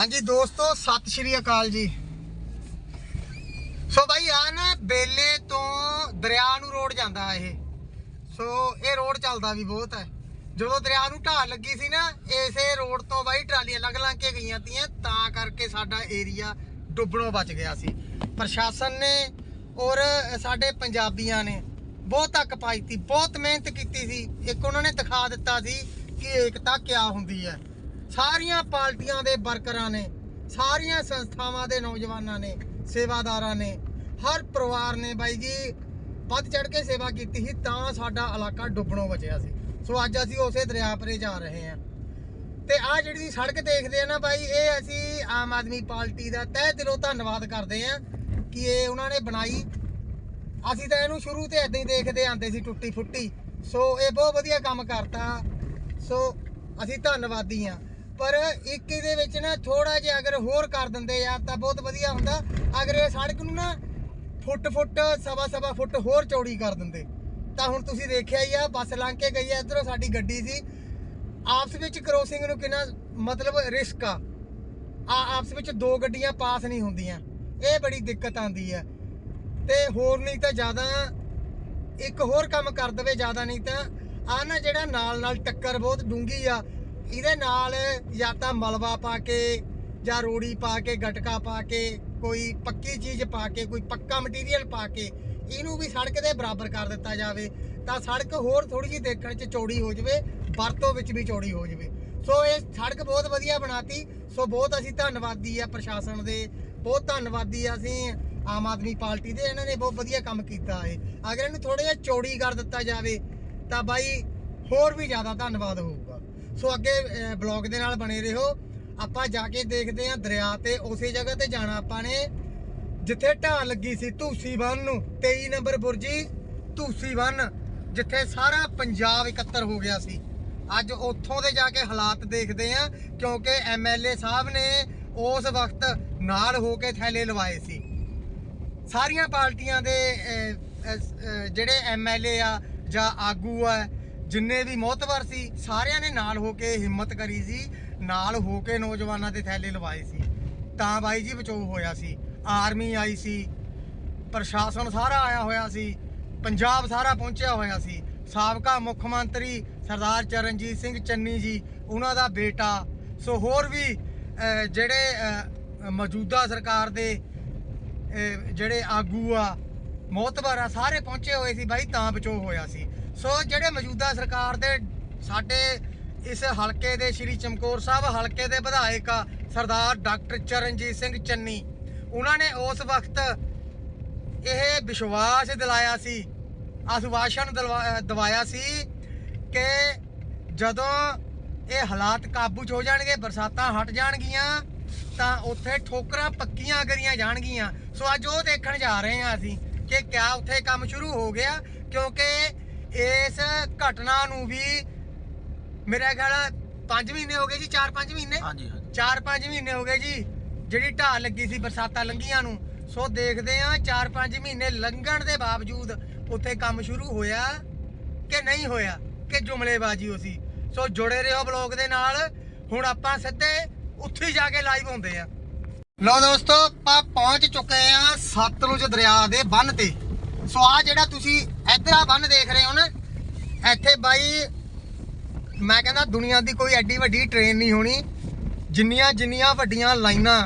ਹਾਂਜੀ ਦੋਸਤੋ, ਸਤਿ ਸ਼੍ਰੀ ਅਕਾਲ ਜੀ। ਸੋ ਭਾਈ ਆ ਨਾ ਬੇਲੇ ਤੋਂ ਦਰਿਆ ਨੂੰ ਰੋਡ ਜਾਂਦਾ ਇਹ। ਸੋ ਇਹ ਰੋਡ ਚੱਲਦਾ ਵੀ ਬਹੁਤ ਹੈ। ਜਦੋਂ ਦਰਿਆ ਨੂੰ ਢਾਲ ਲੱਗੀ ਸੀ ਨਾ, ਇਸੇ ਰੋਡ ਤੋਂ ਬਾਈ ਟਰਾਲੀਆਂ ਲੰਘ ਲੰਘ ਕੇ ਗਈਆਂ ਤੀਆਂ, ਤਾਂ ਕਰਕੇ ਸਾਡਾ ਏਰੀਆ ਡੁੱਬਣੋਂ ਬਚ ਗਿਆ ਸੀ। ਪ੍ਰਸ਼ਾਸਨ ਨੇ ਔਰ ਸਾਡੇ ਪੰਜਾਬੀਆਂ ਨੇ ਬਹੁਤ ਤੱਕ ਪਾਈ ਤੀ, ਬਹੁਤ ਮਿਹਨਤ ਕੀਤੀ ਸੀ। ਇੱਕ ਉਹਨਾਂ ਨੇ ਦਿਖਾ ਦਿੱਤਾ ਸੀ ਕਿ ਏਕਤਾ ਕਿਆ ਹੁੰਦੀ ਹੈ। ਸਾਰੀਆਂ ਪਾਰਟੀਆਂ ਦੇ ਵਰਕਰਾਂ ਨੇ, ਸਾਰੀਆਂ ਸੰਸਥਾਵਾਂ ਦੇ ਨੌਜਵਾਨਾਂ ਨੇ, ਸੇਵਾਦਾਰਾਂ ਨੇ, ਹਰ ਪਰਿਵਾਰ ਨੇ ਬਾਈ ਜੀ ਵੱਧ ਚੜ ਕੇ ਸੇਵਾ ਕੀਤੀ ਸੀ, ਤਾਂ ਸਾਡਾ ਇਲਾਕਾ ਡੁੱਬਣੋਂ ਬਚਿਆ ਸੀ। ਸੋ ਅੱਜ ਅਸੀਂ ਉਸੇ ਦਰਿਆ ਪਰੇ ਜਾ ਰਹੇ ਹਾਂ। ਤੇ ਆ ਜਿਹੜੀ ਸੜਕ ਦੇਖਦੇ ਆ ਨਾ ਬਾਈ, ਇਹ ਅਸੀਂ ਆਮ ਆਦਮੀ ਪਾਰਟੀ ਦਾ ਤਹਿ ਦਿਲੋਂ ਧੰਨਵਾਦ ਕਰਦੇ ਆ ਕਿ ਇਹ ਉਹਨਾਂ ਨੇ ਬਣਾਈ। ਅਸੀਂ ਤਾਂ ਇਹਨੂੰ ਸ਼ੁਰੂ ਤੇ ਇਦਾਂ ਹੀ ਦੇਖਦੇ ਆਂਦੇ ਸੀ ਟੁੱਟੀ ਫੁੱਟੀ ਸੋ ਇਹ ਬਹੁਤ ਵਧੀਆ ਕੰਮ ਕਰਤਾ। ਸੋ ਅਸੀਂ ਧੰਨਵਾਦੀ ਆ ਪਰ ਇੱਕ ਇਹਦੇ ਵਿੱਚ ਨਾ ਥੋੜਾ ਜਿਹਾ ਅਗਰ ਹੋਰ ਕਰ ਦਿੰਦੇ ਯਾਰ ਤਾਂ ਬਹੁਤ ਵਧੀਆ ਹੁੰਦਾ। ਅਗਰ ਇਹ ਸੜਕ ਨੂੰ ਨਾ ਫੁੱਟ ਫੁੱਟ, ਸਵਾ ਸਵਾ ਫੁੱਟ ਹੋਰ ਚੌੜੀ ਕਰ ਦਿੰਦੇ। ਤਾਂ ਹੁਣ ਤੁਸੀਂ ਦੇਖਿਆ ਹੀ ਆ, ਬੱਸ ਲੰਘ ਕੇ ਗਈ ਆ, ਇਧਰੋਂ ਸਾਡੀ ਗੱਡੀ ਸੀ। ਆਪਸ ਵਿੱਚ ਕ੍ਰੋਸਿੰਗ ਨੂੰ ਕਿੰਨਾ ਮਤਲਬ ਰਿਸਕ ਆ। ਆ ਆਪਸ ਵਿੱਚ ਦੋ ਗੱਡੀਆਂ ਪਾਸ ਨਹੀਂ ਹੁੰਦੀਆਂ। ਇਹ ਬੜੀ ਦਿੱਕਤ ਆਂਦੀ ਆ। ਤੇ ਹੋਰ ਨਹੀਂ ਤਾਂ ਜ਼ਿਆਦਾ, ਇੱਕ ਹੋਰ ਕੰਮ ਕਰ ਦਵੇ ਜ਼ਿਆਦਾ ਨਹੀਂ ਤਾਂ। ਆ ਨਾ ਜਿਹੜਾ ਨਾਲ ਨਾਲ ਟੱਕਰ ਬਹੁਤ ਡੂੰਗੀ ਆ ਇਹਦੇ ਨਾਲ ਜਾਂ ਤਾਂ ਮਲਵਾ ਪਾ ਕੇ ਜਾਂ ਰੋੜੀ ਪਾ ਕੇ, ਗਟਕਾ ਪਾ ਕੇ, ਕੋਈ ਪੱਕੀ ਚੀਜ਼ ਪਾ ਕੇ, ਕੋਈ ਪੱਕਾ ਮਟੀਰੀਅਲ ਪਾ ਕੇ ਇਹਨੂੰ ਵੀ ਸੜਕ ਦੇ ਬਰਾਬਰ ਕਰ ਦਿੱਤਾ ਜਾਵੇ, ਤਾਂ ਸੜਕ ਹੋਰ ਥੋੜੀ ਜਿਹੀ ਦੇਖਣ 'ਚ ਚੌੜੀ ਹੋ ਜਾਵੇ, ਵਰਤੋਂ ਵਿੱਚ ਵੀ ਚੌੜੀ ਹੋ ਜਾਵੇ। ਸੋ ਇਹ ਸੜਕ ਬਹੁਤ ਵਧੀਆ ਬਣਾਤੀ। ਸੋ ਬਹੁਤ ਅਸੀਂ ਧੰਨਵਾਦੀ ਆ ਪ੍ਰਸ਼ਾਸਨ ਦੇ, ਬਹੁਤ ਧੰਨਵਾਦੀ ਆ ਅਸੀਂ ਆਮ ਆਦਮੀ ਪਾਰਟੀ ਦੇ, ਇਹਨਾਂ ਨੇ ਬਹੁਤ ਵਧੀਆ ਕੰਮ ਕੀਤਾ ਹੈ ਅਗਰ ਇਹਨੂੰ ਥੋੜਾ ਜਿਹਾ ਚੌੜੀ ਕਰ ਦਿੱਤਾ ਜਾਵੇ, ਤਾਂ ਬਾਈ ਹੋਰ ਵੀ ਜ਼ਿਆਦਾ ਧੰਨਵਾਦ ਹੋਊਗਾ। ਸੋ ਅੱਗੇ ਬਲੌਗ ਦੇ ਨਾਲ ਬਣੇ ਰਹੋ। ਆਪਾਂ ਜਾ ਕੇ ਦੇਖਦੇ ਹਾਂ ਦਰਿਆ ਤੇ ਉਸੇ ਜਗ੍ਹਾ ਤੇ ਜਾਣਾ ਆਪਾਂ ਨੇ। ਜਿੱਥੇ ਢਾਲ ਲੱਗੀ ਸੀ ਧੂਸੀ ਬੰਨ ਨੂੰ 23 ਨੰਬਰ ਬੁਰਜੀ ਧੂਸੀ ਬੰਨ ਜਿੱਥੇ ਸਾਰਾ ਪੰਜਾਬ ਇਕੱਤਰ ਹੋ ਗਿਆ ਸੀ। ਅੱਜ ਉੱਥੋਂ ਦੇ ਜਾ ਕੇ ਹਾਲਾਤ ਦੇਖਦੇ ਆ ਕਿਉਂਕਿ ਐਮਐਲਏ ਸਾਹਿਬ ਨੇ ਉਸ ਵਕਤ ਨਾਲ ਹੋ ਕੇ ਥੈਲੇ ਲਵਾਏ ਸੀ। ਸਾਰੀਆਂ ਪਾਰਟੀਆਂ ਦੇ ਅਹ, ਅਹ, ਅਹ, ਜਿਹੜੇ ਐਮਐਲਏ ਆ ਜਾਂ ਆਗੂ ਆ ਜਿੰਨੇ ਵੀ ਮੋਤਬਰ ਸੀ, ਸਾਰਿਆਂ ਨੇ ਨਾਲ ਹੋ ਕੇ ਹਿੰਮਤ ਕਰੀ ਸੀ, ਨਾਲ ਹੋ ਕੇ ਨੌਜਵਾਨਾਂ ਦੇ ਥੈਲੇ ਲਵਾਏ ਸੀ। ਤਾਂ ਬਾਈ ਜੀ ਬਚੋ ਹੋਇਆ ਸੀ। ਆਰਮੀ ਆਈ ਸੀ, ਪ੍ਰਸ਼ਾਸਨ ਸਾਰਾ ਆਇਆ ਹੋਇਆ ਸੀ, ਪੰਜਾਬ ਸਾਰਾ ਪਹੁੰਚਿਆ ਹੋਇਆ ਸੀ। ਸਾਬਕਾ ਮੁੱਖ ਮੰਤਰੀ ਸਰਦਾਰ ਚਰਨਜੀਤ ਸਿੰਘ ਚੰਨੀ ਜੀ, ਉਹਨਾਂ ਦਾ ਬੇਟਾ। ਸੋ ਹੋਰ ਵੀ ਜਿਹੜੇ ਮੌਜੂਦਾ ਸਰਕਾਰ ਦੇ ਜਿਹੜੇ ਆਗੂ ਆ, ਮੋਤਬਰ ਆ, ਸਾਰੇ ਪਹੁੰਚੇ ਹੋਏ ਸੀ ਬਾਈ, ਤਾਂ ਬਚੋ ਹੋਇਆ ਸੀ। ਸੋ ਜਿਹੜੇ ਮੌਜੂਦਾ ਸਰਕਾਰ ਦੇ ਸਾਡੇ ਇਸ ਹਲਕੇ ਦੇ ਸ਼੍ਰੀ ਚਮਕੌਰ ਸਾਹਿਬ, ਹਲਕੇ ਦੇ ਵਿਧਾਇਕ ਆ ਸਰਦਾਰ ਡਾਕਟਰ ਚਰਨਜੀਤ ਸਿੰਘ ਚੰਨੀ, ਉਹਨਾਂ ਨੇ ਉਸ ਵਕਤ ਇਹ ਵਿਸ਼ਵਾਸ ਦਿਲਾਇਆ ਸੀ, ਆਸ਼ਵਾਸਨ ਦਿਲਵਾ- ਦਿਵਾਇਆ ਸੀ ਕਿ ਜਦੋਂ ਇਹ ਹਾਲਾਤ ਕਾਬੂ 'ਚ ਹੋ ਜਾਣਗੇ, ਬਰਸਾਤਾਂ ਹਟ ਜਾਣਗੀਆਂ, ਤਾਂ ਉੱਥੇ ਠੋਕਰਾਂ ਪੱਕੀਆਂ ਕਰੀਆਂ ਜਾਣਗੀਆਂ। ਸੋ ਅੱਜ ਉਹ ਦੇਖਣ ਜਾ ਰਹੇ ਹਾਂ ਅਸੀਂ ਕਿ ਕਿਆ ਉੱਥੇ ਕੰਮ ਸ਼ੁਰੂ ਹੋ ਗਿਆ, ਕਿਉਂਕਿ ਇਸ ਘਟਨਾ ਨੂੰ ਵੀ ਮੇਰਾ ਖਿਆਲ 5 ਮਹੀਨੇ ਹੋ ਗਏ ਜੀ 4-5 ਮਹੀਨੇ? ਹਾਂਜੀ ਹਾਂਜੀ। 4-5 ਮਹੀਨੇ ਹੋ ਗਏ ਜੀ ਜਿਹੜੀ ਢਾਲ ਲੱਗੀ ਸੀ ਬਰਸਾਤਾਂ ਲੰਘੀਆਂ ਨੂੰ। ਸੋ ਦੇਖਦੇ ਆ 4-5 ਮਹੀਨੇ ਲੰਘਣ ਦੇ ਬਾਵਜੂਦ ਉੱਥੇ ਕੰਮ ਸ਼ੁਰੂ ਹੋਇਆ ਕਿ ਨਹੀਂ ਹੋਇਆ ਕਿ ਜੁਮਲੇਬਾਜ਼ੀ ਹੋ ਸੀ। ਸੋ ਜੁੜੇ ਰਹੋ ਬਲੌਗ ਦੇ ਨਾਲ। ਹੁਣ ਆਪਾਂ ਸਿੱਧੇ ਉੱਥੇ ਹੀ ਜਾ ਕੇ ਲਾਈਵ ਹੁੰਦੇ ਆ ਲੋ ਦੋਸਤੋ ਆਪਾਂ ਪਹੁੰਚ ਚੁੱਕੇ ਆ ਸਤਲੁਜ ਦਰਿਆ ਦੇ ਬੰਨ ਤੇ। ਸੋ ਆ ਜਿਹੜਾ ਤੁਸੀਂ ਇੱਧਰ ਆ ਬੰਨ ਦੇਖ ਰਹੇ ਹੋ ਨਾ। ਇੱਥੇ ਬਾਈ, ਮੈਂ ਕਹਿੰਦਾ ਦੁਨੀਆ ਦੀ ਕੋਈ ਐਡੀ ਵੱਡੀ ਟ੍ਰੇਨ ਨਹੀਂ ਹੋਣੀ। ਜਿੰਨੀਆਂ ਜਿੰਨੀਆਂ ਵੱਡੀਆਂ ਲਾਈਨਾਂ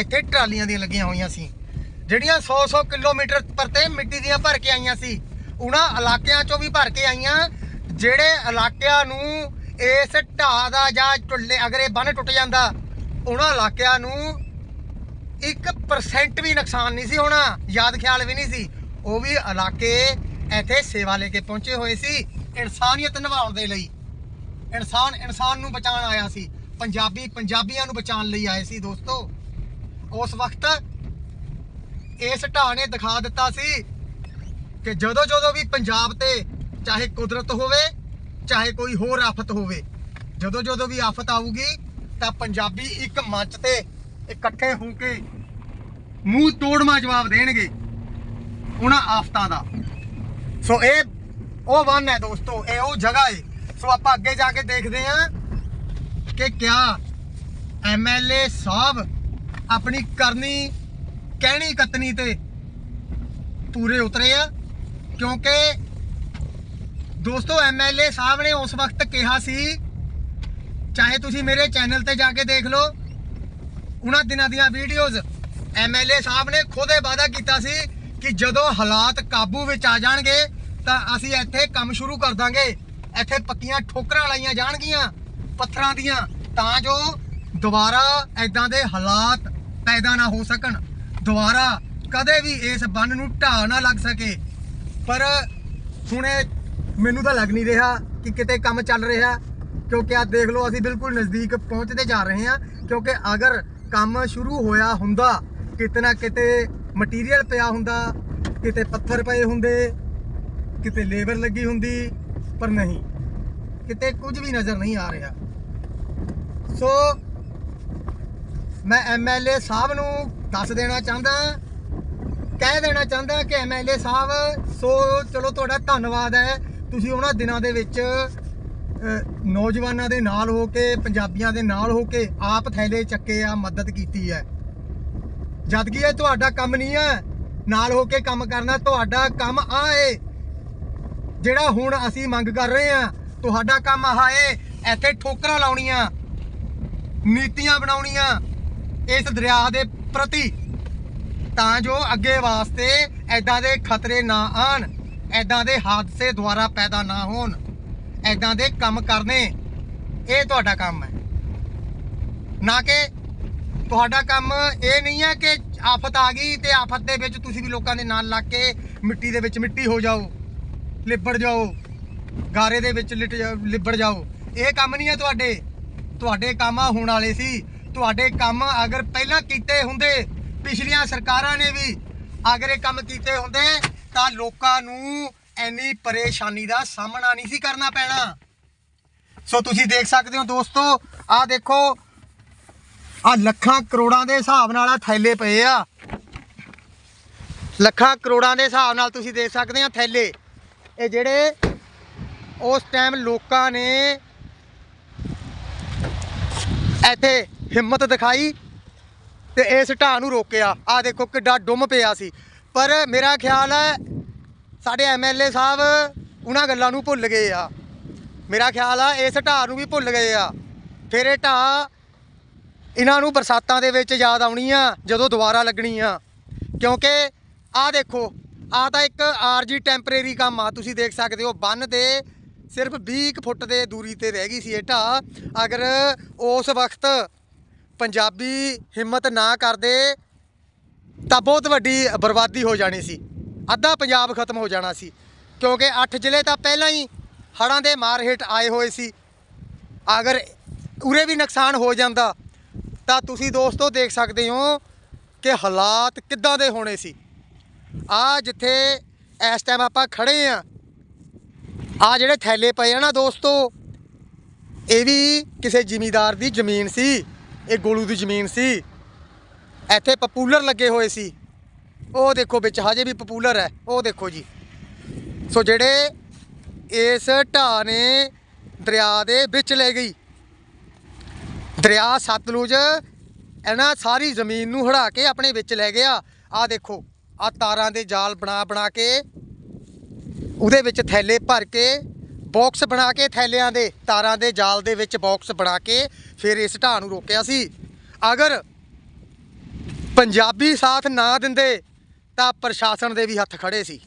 ਇੱਥੇ ਟਰਾਲੀਆਂ ਦੀਆਂ ਲੱਗੀਆਂ ਹੋਈਆਂ ਸੀ। ਜਿਹੜੀਆਂ 100-100 ਕਿਲੋਮੀਟਰ ਪਰਤੇ ਮਿੱਟੀ ਦੀਆਂ ਭਰ ਕੇ ਆਈਆਂ ਸੀ। ਉਹਨਾਂ ਇਲਾਕਿਆਂ ਚੋਂ ਵੀ ਭਰ ਕੇ ਆਈਆਂ। ਜਿਹੜੇ ਇਲਾਕਿਆਂ ਨੂੰ ਇਸ ਢਾਹ ਦਾ ਜਾਂ ਟੁੱਲੇ ਅਗਰ ਇਹ ਬੰਨ ਟੁੱਟ ਜਾਂਦਾ, ਉਹਨਾਂ ਇਲਾਕਿਆਂ ਨੂੰ 1% ਵੀ ਨੁਕਸਾਨ ਨਹੀਂ ਸੀ ਹੋਣਾ। ਯਾਦ ਖਿਆਲ ਵੀ ਨਹੀਂ ਸੀ। ਉਹ ਵੀ ਇਲਾਕੇ ਇੱਥੇ ਸੇਵਾ ਲੈ ਕੇ ਪਹੁੰਚੇ ਹੋਏ ਸੀ ਇਨਸਾਨੀਅਤ ਨਿਭਾਉਣ ਦੇ ਲਈ। ਇਨਸਾਨ ਇਨਸਾਨ ਨੂੰ ਬਚਾਉਣ ਆਇਆ ਸੀ। ਪੰਜਾਬੀ, ਪੰਜਾਬੀਆਂ ਨੂੰ ਬਚਾਉਣ ਲਈ ਆਏ ਸੀ ਦੋਸਤੋ। ਉਸ ਵਕਤ ਇਸ ਢਾਹ ਨੇ ਦਿਖਾ ਦਿੱਤਾ ਸੀ ਕਿ ਜਦੋਂ ਜਦੋਂ ਵੀ ਪੰਜਾਬ ਤੇ ਚਾਹੇ ਕੁਦਰਤ ਹੋਵੇ, ਚਾਹੇ ਕੋਈ ਹੋਰ ਆਫਤ ਹੋਵੇ, ਜਦੋਂ ਜਦੋਂ ਵੀ ਆਫਤ ਆਊਗੀ, ਤਾਂ ਪੰਜਾਬੀ ਇੱਕ ਮੰਚ ਤੇ ਇਕੱਠੇ ਹੋ ਕੇ ਮੂੰਹ ਤੋੜਮਾ ਜਵਾਬ ਦੇਣਗੇ। ਉਹਨਾਂ ਆਫਤਾਂ ਦਾ। ਸੋ ਇਹ, ਉਹ ਵਨ ਹੈ ਦੋਸਤੋ, ਇਹ ਉਹ ਜਗ੍ਹਾ ਹੈ ਸੋ ਆਪਾਂ ਅੱਗੇ ਜਾ ਕੇ ਦੇਖਦੇ ਹਾਂ ਕਿ ਕਿਆ ਐਮਐਲਏ ਸਾਹਿਬ ਆਪਣੀ ਕਰਨੀ, ਕਹਿਣੀ ਕਤਨੀ ਤੇ ਪੂਰੇ ਉਤਰੇ ਆ। ਕਿਉਂਕਿ ਦੋਸਤੋ ਐਮਐਲਏ ਸਾਹਿਬ ਨੇ ਉਸ ਵਕਤ ਕਿਹਾ ਸੀ, ਚਾਹੇ ਤੁਸੀਂ ਮੇਰੇ ਚੈਨਲ ਤੇ ਜਾ ਕੇ ਦੇਖ ਲਓ, ਉਹਨਾਂ ਦਿਨਾਂ ਦੀਆਂ ਵੀਡੀਓਜ਼ ਐਮਐਲਏ ਸਾਹਿਬ ਨੇ ਖੁਦ ਇਹ ਵਾਅਦਾ ਕੀਤਾ ਸੀ ਕਿ ਜਦੋਂ ਹਾਲਾਤ ਕਾਬੂ ਵਿੱਚ ਆ ਜਾਣਗੇ, ਤਾਂ ਅਸੀਂ ਇੱਥੇ ਕੰਮ ਸ਼ੁਰੂ ਕਰ ਦਾਂਗੇ। ਇੱਥੇ ਪੱਕੀਆਂ ਠੋਕਰਾਂ ਲਾਈਆਂ ਜਾਣਗੀਆਂ, ਪੱਥਰਾਂ ਦੀਆਂ, ਤਾਂ ਜੋ ਦੁਬਾਰਾ ਐਦਾਂ ਦੇ ਹਾਲਾਤ ਪੈਦਾ ਨਾ ਹੋ ਸਕਣ। ਦੁਬਾਰਾ ਕਦੇ ਵੀ ਇਸ ਬੰਨ ਨੂੰ ਢਾਹ ਨਾ ਲੱਗ ਸਕੇ। ਪਰ ਹੁਣੇ ਮੈਨੂੰ ਤਾਂ ਲੱਗ ਨਹੀਂ ਰਿਹਾ ਕਿ ਕਿਤੇ ਕੰਮ ਚੱਲ ਰਿਹਾ, ਕਿਉਂਕਿ ਆ ਦੇਖ ਲਓ, ਅਸੀਂ ਬਿਲਕੁਲ ਨਜ਼ਦੀਕ ਪਹੁੰਚਦੇ ਜਾ ਰਹੇ ਹਾਂ। ਕਿਉਂਕਿ ਅਗਰ ਕੰਮ ਸ਼ੁਰੂ ਹੋਇਆ ਹੁੰਦਾ, ਕਿਤੇ ਨਾ ਕਿਤੇ ਮਟੀਰੀਅਲ ਪਿਆ ਹੁੰਦਾ, ਕਿਤੇ ਪੱਥਰ ਪਏ ਹੁੰਦੇ, ਕਿਤੇ ਲੇਬਰ ਲੱਗੀ ਹੁੰਦੀ, ਪਰ ਨਹੀਂ। ਕਿਤੇ ਕੁਝ ਵੀ ਨਜ਼ਰ ਨਹੀਂ ਆ ਰਿਹਾ। ਸੋ ਮੈਂ ਐਮਐਲਏ ਸਾਹਿਬ ਨੂੰ ਦੱਸ ਦੇਣਾ ਚਾਹੁੰਦਾ, ਕਹਿ ਦੇਣਾ ਚਾਹੁੰਦਾ ਕਿ ਐਮਐਲਏ ਸਾਹਿਬ ਸੋ ਚਲੋ ਤੁਹਾਡਾ ਧੰਨਵਾਦ ਹੈ। ਤੁਸੀਂ ਉਹਨਾਂ ਦਿਨਾਂ ਦੇ ਵਿੱਚ ਨੌਜਵਾਨਾਂ ਦੇ ਨਾਲ ਹੋ ਕੇ, ਪੰਜਾਬੀਆਂ ਦੇ ਨਾਲ ਹੋ ਕੇ ਆਪ ਥੈਲੇ ਚੱਕੇ ਆ, ਮਦਦ ਕੀਤੀ ਹੈ। ਜਦ ਕਿ ਇਹ ਤੁਹਾਡਾ ਕੰਮ ਨਹੀਂ ਹੈ। ਨਾਲ ਹੋ ਕੇ ਕੰਮ ਕਰਨਾ, ਤੁਹਾਡਾ ਕੰਮ ਆ ਏ। ਜਿਹੜਾ ਹੁਣ ਅਸੀਂ ਮੰਗ ਕਰ ਰਹੇ ਆ ਤੁਹਾਡਾ ਕੰਮ ਆ ਏ। ਇੱਥੇ ਠੋਕਰਾਂ ਲਾਉਣੀਆਂ, ਨੀਤੀਆਂ ਬਣਾਉਣੀਆਂ ਇਸ ਦਰਿਆ ਦੇ ਪ੍ਰਤੀ। ਤਾਂ ਜੋ ਅੱਗੇ ਵਾਸਤੇ ਐਦਾਂ ਦੇ ਖਤਰੇ ਨਾ ਆਣ ਐਦਾਂ ਦੇ ਹਾਦਸੇ ਦੁਆਰਾ ਪੈਦਾ ਨਾ ਹੋਣ। ਐਦਾਂ ਦੇ ਕੰਮ ਕਰਨੇ, ਇਹ ਤੁਹਾਡਾ ਕੰਮ ਹੈ। ਨਾ ਕਿ ਤੁਹਾਡਾ ਕੰਮ ਇਹ ਨਹੀਂ ਹੈ ਕਿ ਆਫਤ ਆ ਗਈ ਤੇ ਆਫਤ ਦੇ ਵਿੱਚ ਤੁਸੀਂ ਵੀ ਲੋਕਾਂ ਦੇ ਨਾਲ ਲੱਗ ਕੇ ਮਿੱਟੀ ਦੇ ਵਿੱਚ ਮਿੱਟੀ ਹੋ ਜਾਓ, ਲਿਬੜ ਜਾਓ, ਗਾਰੇ ਦੇ ਵਿੱਚ ਲਿਟ ਜਾ- ਲਿਬੜ ਜਾਓ। ਇਹ ਕੰਮ ਨਹੀਂ ਹੈ ਤੁਹਾਡੇ। ਤੁਹਾਡੇ ਕੰਮ ਹੋਣ ਵਾਲੇ ਸੀ। ਤੁਹਾਡੇ ਕੰਮ ਅਗਰ ਪਹਿਲਾਂ ਕੀਤੇ ਹੁੰਦੇ, ਪਿਛਲੀਆਂ ਸਰਕਾਰਾਂ ਨੇ ਵੀ ਅਗਰ ਇਹ ਕੰਮ ਕੀਤੇ ਹੁੰਦੇ, ਤਾਂ ਲੋਕਾਂ ਨੂੰ ਐਨੀ ਪਰੇਸ਼ਾਨੀ ਦਾ ਸਾਹਮਣਾ ਨਹੀਂ ਸੀ ਕਰਨਾ ਪੈਣਾ। ਸੋ ਤੁਸੀਂ ਦੇਖ ਸਕਦੇ ਹੋ ਦੋਸਤੋ, ਆਹ ਦੇਖੋ ਆ ਲੱਖਾਂ ਕਰੋੜਾਂ ਦੇ ਹਿਸਾਬ ਨਾਲ ਆ ਥੈਲੇ ਪਏ ਆ। ਲੱਖਾਂ ਕਰੋੜਾਂ ਦੇ ਹਿਸਾਬ ਨਾਲ ਤੁਸੀਂ ਦੇਖ ਸਕਦੇ ਆ ਥੈਲੇ। ਇਹ ਜਿਹੜੇ ਉਸ ਟਾਈਮ ਲੋਕਾਂ ਨੇ ਇੱਥੇ ਹਿੰਮਤ ਦਿਖਾਈ ਤੇ ਇਸ ਢਾਹ ਨੂੰ ਰੋਕਿਆ। ਆ ਦੇਖੋ ਕਿੱਡਾ ਡੁੰਮ ਪਿਆ ਸੀ। ਪਰ ਮੇਰਾ ਖਿਆਲ ਹੈ ਸਾਡੇ ਐਮਐਲਏ ਸਾਹਿਬ ਉਹਨਾਂ ਗੱਲਾਂ ਨੂੰ ਭੁੱਲ ਗਏ ਆ। ਮੇਰਾ ਖਿਆਲ ਆ ਇਸ ਢਾਹ ਨੂੰ ਵੀ ਭੁੱਲ ਗਏ ਆ। ਫਿਰ ਇਹ ਢਾਹ ਇਹਨਾਂ ਨੂੰ ਬਰਸਾਤਾਂ ਦੇ ਵਿੱਚ ਯਾਦ ਆਉਣੀ ਆ, ਜਦੋਂ ਦੁਬਾਰਾ ਲੱਗਣੀ ਆ। ਕਿਉਂਕਿ ਆਹ ਦੇਖੋ ਆ ਤਾਂ ਇੱਕ ਆਰਜੀ ਟੈਂਪਰੇਰੀ ਕੰਮ ਆ। ਤੁਸੀਂ ਦੇਖ ਸਕਦੇ ਹੋ, ਬੰਨ ਦੇ ਸਿਰਫ 20 ਕੁ ਫੁੱਟ ਦੇ ਦੂਰੀ ਤੇ ਰਹਿ ਗਈ ਸੀ ਇਹ ਢਾਹ। ਅਗਰ ਉਸ ਵਕਤ ਪੰਜਾਬੀ ਹਿੰਮਤ ਨਾ ਕਰਦੇ, ਤਾਂ ਬਹੁਤ ਵੱਡੀ ਬਰਬਾਦੀ ਹੋ ਜਾਣੀ ਸੀ। ਅੱਧਾ ਪੰਜਾਬ ਖਤਮ ਹੋ ਜਾਣਾ ਸੀ। ਕਿਉਂਕਿ 8 ਜ਼ਿਲ੍ਹੇ ਤਾਂ ਪਹਿਲਾਂ ਹੀ ਹੜ੍ਹਾਂ ਦੇ ਮਾਰ ਹੇਠ ਆਏ ਹੋਏ ਸੀ। ਅਗਰ ਉਰੇ ਵੀ ਨੁਕਸਾਨ ਹੋ ਜਾਂਦਾ ਤਾਂ ਤੁਸੀਂ ਦੋਸਤੋ ਦੇਖ ਸਕਦੇ ਹੋ ਕਿ ਹਾਲਾਤ ਕਿੱਦਾਂ ਦੇ ਹੋਣੇ ਸੀ। ਆ ਜਿੱਥੇ ਇਸ ਟਾਈਮ ਆਪਾਂ ਖੜੇ ਆ ਆ ਜਿਹੜੇ ਥੈਲੇ ਪਏ ਆ ਨਾ ਦੋਸਤੋ, ਇਹ ਵੀ ਕਿਸੇ ਜ਼ਿਮੀਦਾਰ ਦੀ ਜ਼ਮੀਨ ਸੀ, ਇਹ ਗੋਲੂ ਦੀ ਜ਼ਮੀਨ ਸੀ। ਇੱਥੇ ਪਪੂਲਰ ਲੱਗੇ ਹੋਏ ਸੀ। ਉਹ ਦੇਖੋ ਵਿੱਚ ਹਜੇ ਵੀ ਪਪੂਲਰ ਹੈ, ਉਹ ਦੇਖੋ ਜੀ। ਸੋ ਜਿਹੜੇ ਇਸ ਢਾਹ ਨੇ ਦਰਿਆ ਦੇ ਵਿੱਚ ਲੈ ਗਈ। ਦਰਿਆ ਸਤਲੁਜ, ਇਹਨਾਂ ਸਾਰੀ ਜ਼ਮੀਨ ਨੂੰ ਹੜਾ ਕੇ ਆਪਣੇ ਵਿੱਚ ਲੈ ਗਿਆ। ਆ ਦੇਖੋ ਆ ਤਾਰਾਂ ਦੇ ਜਾਲ ਬਣਾ ਬਣਾ ਕੇ, ਉਹਦੇ ਵਿੱਚ ਥੈਲੇ ਭਰ ਕੇ ਬਾਕਸ ਬਣਾ ਕੇ ਥੈਲਿਆਂ ਦੇ, ਤਾਰਾਂ ਦੇ ਜਾਲ ਦੇ ਵਿੱਚ ਬਾਕਸ ਬਣਾ ਕੇ ਫਿਰ ਇਸ ਢਾਹ ਨੂੰ ਰੋਕਿਆ ਸੀ। ਅਗਰ ਪੰਜਾਬੀ ਸਾਥ ਨਾ ਦਿੰਦੇ, ਤਾਂ ਪ੍ਰਸ਼ਾਸਨ ਦੇ ਵੀ ਹੱਥ ਖੜੇ ਸੀ।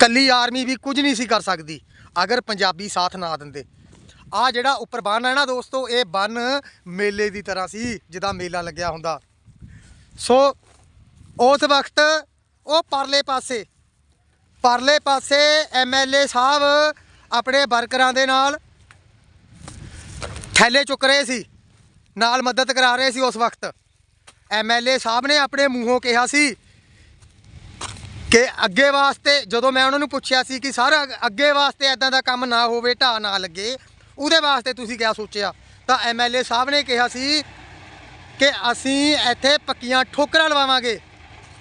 ਕੱਲੀ ਆਰਮੀ ਵੀ ਕੁਝ ਨਹੀਂ ਸੀ ਕਰ ਸਕਦੀ। ਅਗਰ ਪੰਜਾਬੀ ਸਾਥ ਨਾ ਦਿੰਦੇ ਆ ਜਿਹੜਾ ਉੱਪਰ ਬੰਨ ਹੈ ਨਾ ਦੋਸਤੋ, ਇਹ ਬੰਨ ਮੇਲੇ ਦੀ ਤਰ੍ਹਾਂ ਸੀ ਜਿਹਦਾ ਮੇਲਾ ਲੱਗਿਆ ਹੁੰਦਾ। ਸੋ ਉਸ ਵਕਤ ਉਹ ਪਰਲੇ ਪਾਸੇ ਪਰਲੇ ਪਾਸੇ ਐਮਐਲਏ ਸਾਹਿਬ ਆਪਣੇ ਵਰਕਰਾਂ ਦੇ ਨਾਲ ਥੈਲੇ ਚੁੱਕ ਰਹੇ ਸੀ, ਨਾਲ ਮਦਦ ਕਰਾ ਰਹੇ ਸੀ ਉਸ ਵਕਤ। ਐਮਐਲਏ ਸਾਹਿਬ ਨੇ ਆਪਣੇ ਮੂੰਹੋਂ ਕਿਹਾ ਸੀ ਕਿ ਅੱਗੇ ਵਾਸਤੇ, ਜਦੋਂ ਮੈਂ ਉਹਨਾਂ ਨੂੰ ਪੁੱਛਿਆ ਸੀ ਕਿ ਸਰ, ਅੱਗੇ ਵਾਸਤੇ ਐਦਾਂ ਦਾ ਕੰਮ ਨਾ ਹੋਵੇ, ਢਾਹ ਨਾ ਲੱਗੇ ਉਹਦੇ ਵਾਸਤੇ ਤੁਸੀਂ ਕਿਆ ਸੋਚਿਆ? ਤਾਂ ਐਮਐਲਏ ਸਾਹਿਬ ਨੇ ਕਿਹਾ ਸੀ ਕਿ ਅਸੀਂ ਇੱਥੇ ਪੱਕੀਆਂ ਠੋਕਰਾਂ ਲਵਾਵਾਂਗੇ।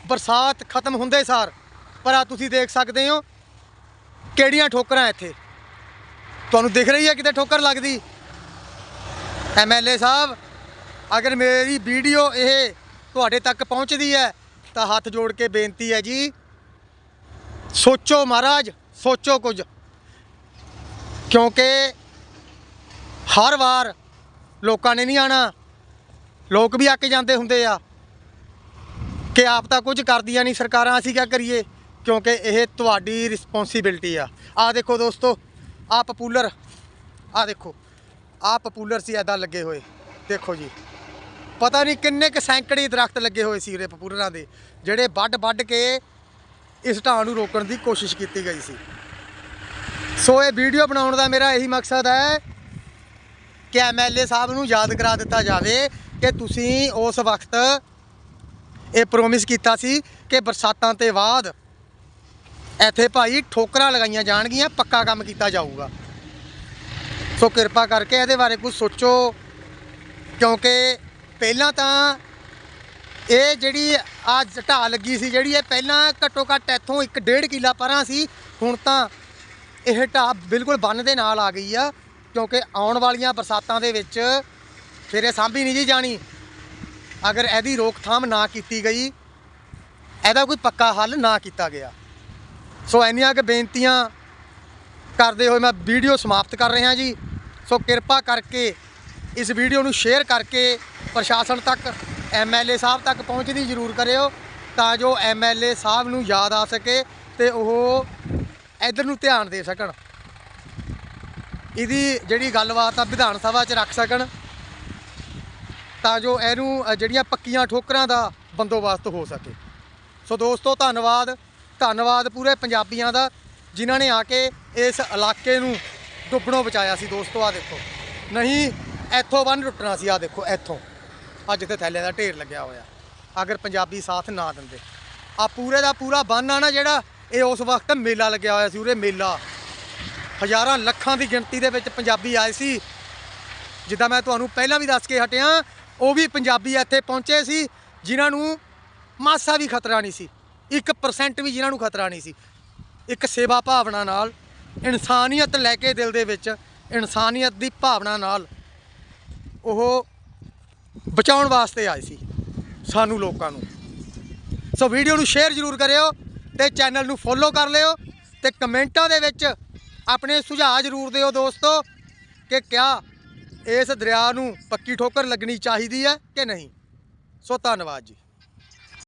ਬਰਸਾਤ ਖਤਮ ਹੁੰਦੇ ਸਾਰ। ਪਰ ਆ ਤੁਸੀਂ ਦੇਖ ਸਕਦੇ ਹੋ ਕਿਹੜੀਆਂ ਠੋਕਰਾਂ ਇੱਥੇ। ਤੁਹਾਨੂੰ ਦਿਖ ਰਹੀ ਹੈ ਕਿਤੇ ਠੋਕਰ ਲੱਗਦੀ? ਐਮਐਲਏ ਸਾਹਿਬ, ਅਗਰ ਮੇਰੀ ਵੀਡੀਓ ਇਹ ਤੁਹਾਡੇ ਤੱਕ ਪਹੁੰਚਦੀ ਹੈ, ਤਾਂ ਹੱਥ ਜੋੜ ਕੇ ਬੇਨਤੀ ਹੈ ਜੀ, ਸੋਚੋ ਮਹਾਰਾਜ, ਸੋਚੋ ਕੁਝ। ਕਿਉਂਕਿ ਹਰ ਵਾਰ ਲੋਕਾਂ ਨੇ ਨਹੀਂ ਆਣਾ। ਲੋਕ ਵੀ ਆ ਕੇ ਜਾਂਦੇ ਹੁੰਦੇ ਆ ਕਿ ਆਪ ਤਾਂ ਕੁਝ ਕਰਦੀਆਂ ਨਹੀਂ ਸਰਕਾਰਾਂ, ਅਸੀਂ ਕੀ ਕਰੀਏ? ਕਿਉਂਕਿ ਇਹ ਤੁਹਾਡੀ ਰਿਸਪੌਂਸਿਬਿਲਟੀ ਆ। ਆ ਦੇਖੋ ਦੋਸਤੋ ਆ ਪਪੂਲਰ ਆ ਦੇਖੋ ਆ ਪਪੂਲਰ ਸੀ ਐਦਾਂ ਲੱਗੇ ਹੋਏ। ਦੇਖੋ ਜੀ, ਪਤਾ ਨਹੀਂ ਕਿੰਨੇ ਕ ਸੈਂਕੜੇ ਦਰਖਤ ਲੱਗੇ ਹੋਏ ਸੀ ਉਰੇ ਪਪੂਲਰਾਂ ਦੇ, ਜਿਹੜੇ ਵੱਡ ਵੱਡ ਕੇ ਇਸ ਢਾਹ ਨੂੰ ਰੋਕਣ ਦੀ ਕੋਸ਼ਿਸ਼ ਕੀਤੀ ਗਈ ਸੀ। ਸੋ ਇਹ ਵੀਡੀਓ ਬਣਾਉਣ ਦਾ ਮੇਰਾ ਇਹੀ ਮਕਸਦ ਹੈ ਕਿ ਐਮਐਲਏ ਸਾਹਿਬ ਨੂੰ ਯਾਦ ਕਰਾ ਦਿੱਤਾ ਜਾਵੇ ਕਿ ਤੁਸੀਂ ਉਸ ਵਕਤ ਇਹ ਪ੍ਰੋਮਿਸ ਕੀਤਾ ਸੀ ਕਿ ਬਰਸਾਤਾਂ ਤੇ ਬਾਅਦ ਇੱਥੇ ਭਾਈ ਠੋਕਰਾਂ ਲਗਾਈਆਂ ਜਾਣਗੀਆਂ, ਪੱਕਾ ਕੰਮ ਕੀਤਾ ਜਾਊਗਾ। ਸੋ ਕਿਰਪਾ ਕਰਕੇ ਇਹਦੇ ਬਾਰੇ ਕੁਝ ਸੋਚੋ, ਕਿਉਂਕਿ ਪਹਿਲਾਂ ਤਾਂ ਇਹ ਜਿਹੜੀ ਆ ਢਾਹ ਲੱਗੀ ਸੀ, ਜਿਹੜੀ ਇਹ ਪਹਿਲਾਂ ਘੱਟੋ ਘੱਟ ਇੱਥੋਂ 1.5 ਕਿੱਲਾ ਪਰਾਂ ਸੀ, ਹੁਣ ਤਾਂ ਇਹ ਢਾਹ ਬਿਲਕੁਲ ਬੰਨ ਦੇ ਨਾਲ ਆ ਗਈ ਆ। ਕਿਉਂਕਿ ਆਉਣ ਵਾਲੀਆਂ ਬਰਸਾਤਾਂ ਦੇ ਵਿੱਚ ਫਿਰ ਇਹ ਸਾਂਭੀ ਨਹੀਂ ਜੀ ਜਾਣੀ। ਅਗਰ ਇਹਦੀ ਰੋਕਥਾਮ ਨਾ ਕੀਤੀ ਗਈ, ਇਹਦਾ ਕੋਈ ਪੱਕਾ ਹੱਲ ਨਾ ਕੀਤਾ ਗਿਆ। ਸੋ ਇੰਨੀਆਂ ਕਿ ਬੇਨਤੀਆਂ ਕਰਦੇ ਹੋਏ ਮੈਂ ਵੀਡੀਓ ਸਮਾਪਤ ਕਰ ਰਿਹਾ ਜੀ। ਸੋ ਕਿਰਪਾ ਕਰਕੇ ਇਸ ਵੀਡੀਓ ਨੂੰ ਸ਼ੇਅਰ ਕਰਕੇ ਪ੍ਰਸ਼ਾਸਨ ਤੱਕ ਐਮਐਲਏ ਸਾਹਿਬ ਤੱਕ ਪਹੁੰਚਦੀ ਜ਼ਰੂਰ ਕਰਿਓ, ਤਾਂ ਜੋ ਐਮਐਲਏ ਸਾਹਿਬ ਨੂੰ ਯਾਦ ਆ ਸਕੇ ਤੇ ਉਹ ਇਧਰ ਨੂੰ ਧਿਆਨ ਦੇ ਸਕਣ। ਇਹਦੀ ਜਿਹੜੀ ਗੱਲਬਾਤ ਆ ਵਿਧਾਨ ਸਭਾ 'ਚ ਰੱਖ ਸਕਣ ਤਾਂ ਜੋ ਇਹਨੂੰ ਜਿਹੜੀਆਂ ਪੱਕੀਆਂ ਠੋਕਰਾਂ ਦਾ ਬੰਦੋਬਸਤ ਹੋ ਸਕੇ। ਸੋ ਦੋਸਤੋ, ਧੰਨਵਾਦ। ਧੰਨਵਾਦ ਪੂਰੇ ਪੰਜਾਬੀਆਂ ਦਾ, ਜਿਨ੍ਹਾਂ ਨੇ ਆ ਕੇ ਇਸ ਇਲਾਕੇ ਨੂੰ ਡੁੱਬਣੋਂ ਬਚਾਇਆ ਸੀ। ਦੋਸਤੋ ਆ ਦੇਖੋ। ਨਹੀਂ, ਇੱਥੋਂ ਬੰਨ ਟੁੱਟਣਾ ਸੀ। ਆ ਦੇਖੋ, ਇੱਥੋਂ। ਆ ਜਿੱਥੇ ਥੈਲਿਆਂ ਦਾ ਢੇਰ ਲੱਗਿਆ ਹੋਇਆ। ਅਗਰ ਪੰਜਾਬੀ ਸਾਥ ਨਾ ਦਿੰਦੇ। ਆ ਪੂਰੇ ਦਾ ਪੂਰਾ ਬੰਨ ਆ ਨਾ ਜਿਹੜਾ, ਇਹ ਉਸ ਵਕਤ ਮੇਲਾ ਲੱਗਿਆ ਹੋਇਆ ਸੀ, ਉਰੇ ਮੇਲਾ। ਹਜ਼ਾਰਾਂ ਲੱਖਾਂ ਦੀ ਗਿਣਤੀ ਦੇ ਵਿੱਚ ਪੰਜਾਬੀ ਆਏ ਸੀ। ਜਿੱਦਾਂ ਮੈਂ ਤੁਹਾਨੂੰ ਪਹਿਲਾਂ ਵੀ ਦੱਸ ਕੇ ਹਟਿਆ, ਉਹ ਵੀ ਪੰਜਾਬੀ ਇੱਥੇ ਪਹੁੰਚੇ ਸੀ, ਜਿਨ੍ਹਾਂ ਨੂੰ ਮਾਸਾ ਵੀ ਖਤਰਾ ਨਹੀਂ ਸੀ। 1% ਵੀ ਜਿਨ੍ਹਾਂ ਨੂੰ ਖਤਰਾ ਨਹੀਂ ਸੀ। ਇੱਕ ਸੇਵਾ ਭਾਵਨਾ ਨਾਲ, ਇਨਸਾਨੀਅਤ ਲੈ ਕੇ ਦਿਲ ਦੇ ਵਿੱਚ, ਇਨਸਾਨੀਅਤ ਦੀ ਭਾਵਨਾ ਨਾਲ ਉਹ ਬਚਾਉਣ ਵਾਸਤੇ ਆਏ ਸੀ, ਸਾਨੂੰ ਲੋਕਾਂ ਨੂੰ। ਸੋ ਵੀਡੀਓ ਨੂੰ ਸ਼ੇਅਰ ਜ਼ਰੂਰ ਕਰਿਓ ਤੇ ਚੈਨਲ ਨੂੰ ਫੋਲੋ ਕਰ ਲਿਓ ਤੇ ਕਮੈਂਟਾਂ ਦੇ ਵਿੱਚ ਆਪਣੇ ਸੁਝਾਅ ਜ਼ਰੂਰ ਦਿਓ ਦੋਸਤੋ ਕਿ ਕਿਆ ਇਸ ਦਰਿਆ ਨੂੰ ਪੱਕੀ ਠੋਕਰ ਲੱਗਣੀ ਚਾਹੀਦੀ ਹੈ ਕਿ ਨਹੀਂ। ਸੋ ਧੰਨਵਾਦ ਜੀ।